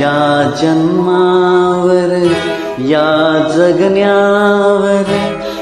या जन्मावर या जगण्यावर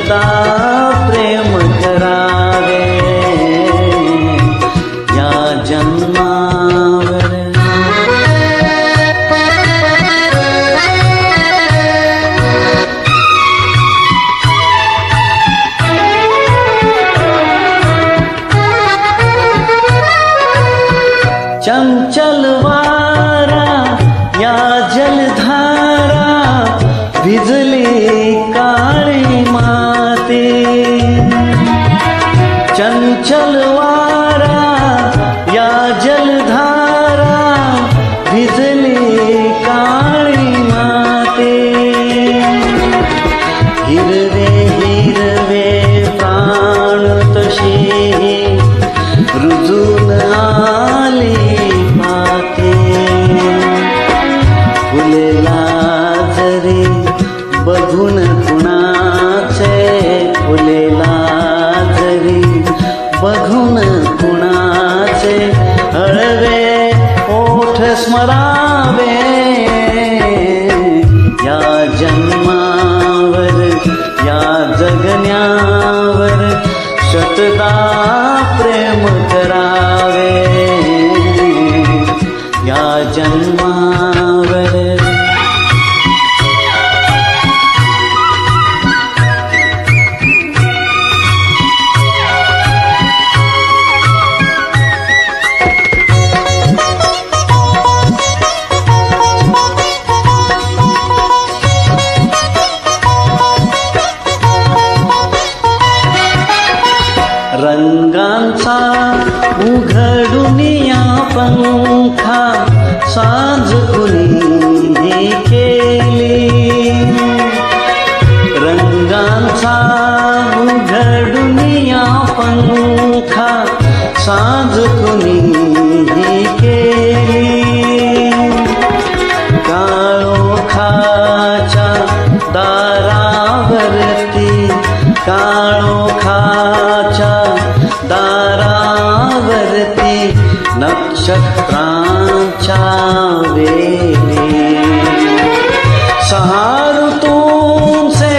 ਦਾ ਪ੍ਰੇਮ ਕਰਾਵੇ। ਜਾਂ ਜਨਮਾਵਰ। ਚੰਚਲ ਵਾ तलवारा वारा या जलधारा भिजली काळी माते. हिरवे हिरवे प्राण तशी रुजून आले माते. फुलेला जरी बघून कुणाचे फुलेला स्मरावे या जन्मावर या जगण्यावर शतदा प्रेम करावे। या जन्मावर प्राण चावे तुम से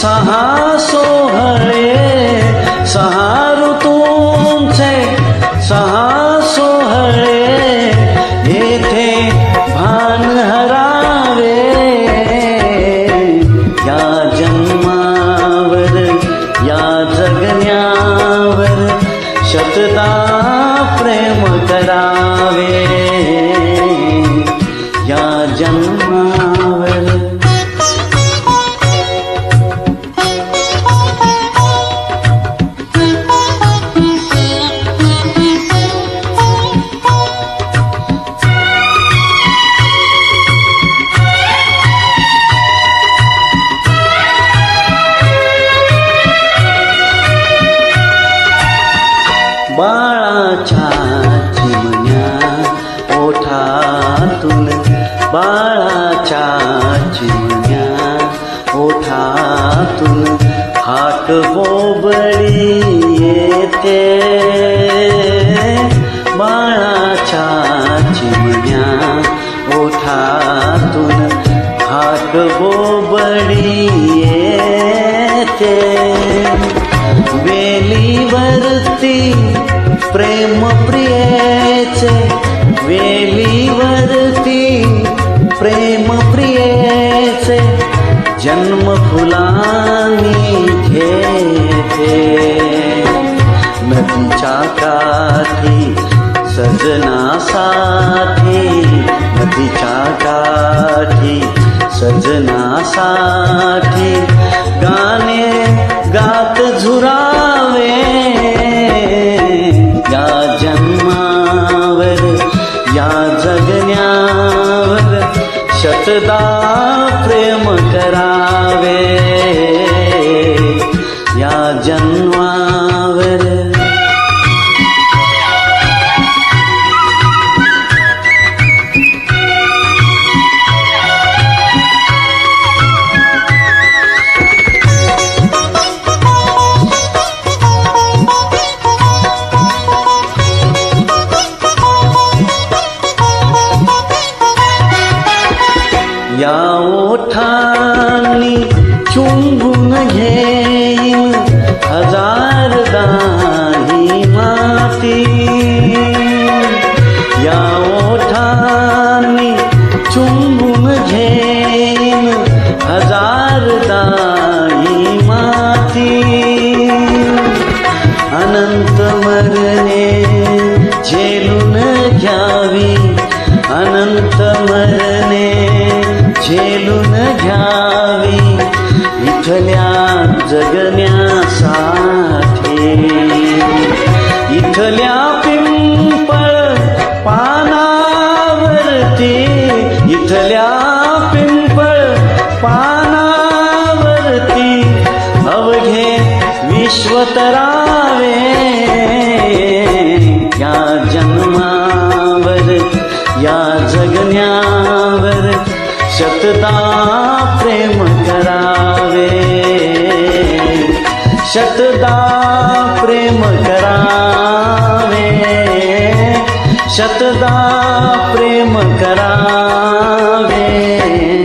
सहासो हरे सहारु तुम से सहासो हरे ये थे भान हरावे या जन्मावर या जगन्यावर शतदा बाळाच्या चिमण्या ओठातून बाळाच्या चिमण्या ओठातून हाक बोबडी येते बाळाच्या चिमण्या ओठातून हाक बोबडी येते वेलीवरती प्रेम प्रियेचे वेलीवरती प्रेम प्रियेचे जन्म फुलांनी नदीच्या काठी सजनासाठी नदीच्या काठी सजनासाठी गाणे शतदा प्रेम करावे या ओठांनी चुंबून घेईन हजार दाही माती. अनंत मरणे झेलून घ्यावी अनंत मरणे झेलून घ्यावी. इथल्या जगण्यासाठी विश्वतरावे या जन्मावर या जगण्यावर शतदा प्रेम करावे. शतदा